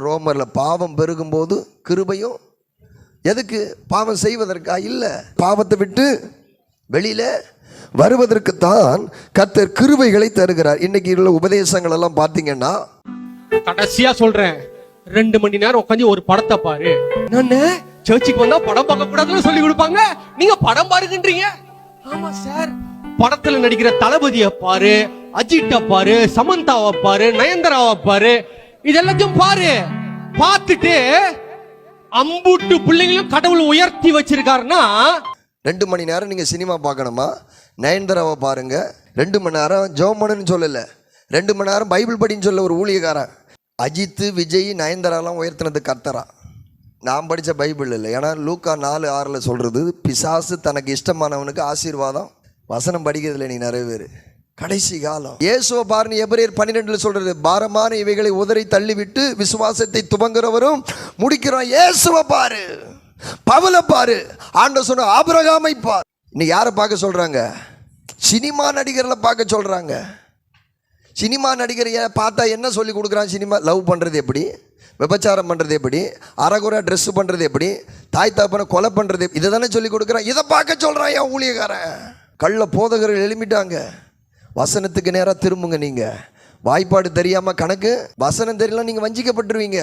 ரோமர்ல பாவம் பெருகும்போது கிருபையும் எதுக்கு? பாவம் செய்வதற்கா? இல்லை. பாவத்தை விட்டு வெளியில வருவதற்குத்தான் கர்த்தர் கிருபைகளை தருகிறார். இன்னைக்கு உள்ள உபதேசங்கள் எல்லாம் பார்த்தீங்கன்னா கடைசியா சொல்றேன். ரெண்டு மணி நேரம் உட்காந்து ஒரு படத்தை பாரு. என்ன சர்ச்சுக்கு வந்தா படம் பார்க்க கூடாதுன்னு சொல்லி கொடுப்பாங்க. நீங்க படம் பாருங்கன்றீங்க. ஆமா சார். படத்துல நடிக்கிற தளபதிய பாரு அஜிட்ட பாரு சமந்தாவை பாரு நயன்தாராவை பாரு இதெல்லாத்தையும் பாரு. பார்த்துட்டு அம்புட்டு பிள்ளைங்களும் கடவுள் உயர்த்தி வச்சிருக்காருன்னா ரெண்டு மணி நேரம் நீங்கள் சினிமா பார்க்கணுமா? நயன்தாராவை பாருங்க. ரெண்டு மணி நேரம் ஜோமனுன்னு சொல்லலை. ரெண்டு மணி நேரம் பைபிள் படின்னு சொல்ல ஒரு ஊழியக்காரன். அஜித்து விஜய் நயன்தராலாம் உயர்த்தினது கர்த்தரா? நான் படித்த பைபிள் இல்லை. ஏன்னா லூக்கா நாலு ஆறில் சொல்கிறது பிசாசு தனக்கு இஷ்டமானவனுக்கு ஆசீர்வாதம். வசனம் படிக்கிறதுல நீ நிறைய பேர். கடைசி காலம். இயேசுவை பாருன்னு எபிரேர் பன்னிரெண்டுல சொல்றது பாரமான இவைகளை உதறி தள்ளிவிட்டு விசுவாசத்தை துவங்குறவரும் முடிக்கிறோம் ஏசுவ பாரு. பவல பாரு. ஆண்ட சொன்ன ஆபரகாமை பார். இன்னைக்கு யாரை பார்க்க சொல்றாங்க? சினிமா நடிகர்களை பார்க்க சொல்றாங்க. சினிமா நடிகரைய பார்த்தா என்ன சொல்லி கொடுக்குறான் சினிமா? லவ் பண்ணுறது எப்படி? விபச்சாரம் பண்ணுறது எப்படி? அறகுறை ட்ரெஸ் பண்ணுறது எப்படி? தாய் தாப்பனை கொலை பண்ணுறது இதை தானே சொல்லி கொடுக்குறான். இதை பார்க்க சொல்கிறான் என் ஊழியக்காரன். கள்ள போதகர்கள் எழுப்பிட்டாங்க வசனத்துக்கு நேராக திரும்புங்க நீங்கள் வாய்ப்பாடு தெரியாமல் கணக்கு வசனம் தெரியல நீங்கள் வஞ்சிக்கப்பட்டுருவீங்க.